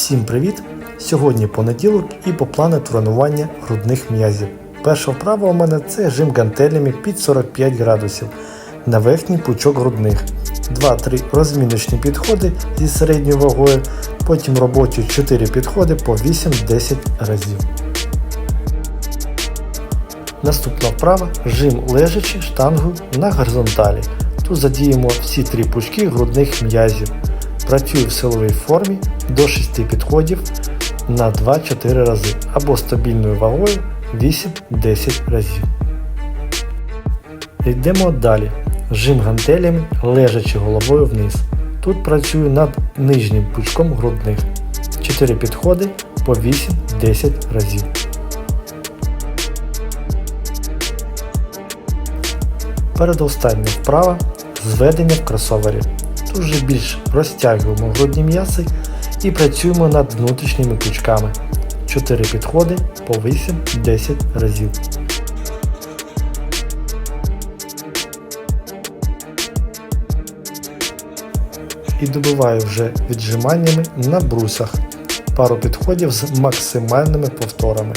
Всім привіт! Сьогодні понеділок і по плану тренування грудних м'язів. Перша вправа у мене це жим гантелями під 45 градусів на верхній пучок грудних. 2-3 розміночні підходи зі середньою вагою, потім робочі 4 підходи по 8-10 разів. Наступна вправа жим лежачи штангу на горизонталі. Тут задіємо всі три пучки грудних м'язів. Працюю в силовій формі до 6 підходів на 2-4 рази або стабільною вагою 8-10 разів. Йдемо далі. Жим гантелями лежачи головою вниз. Тут працюю над нижнім пучком грудних. 4 підходи по 8-10 разів. Передостання вправа зведення в кросовері. Тут вже більш розтягуємо грудні м'яси і працюємо над внутрішніми пучками. 4 підходи по 8-10 разів. І добиваю вже віджиманнями на брусах. Пару підходів з максимальними повторами.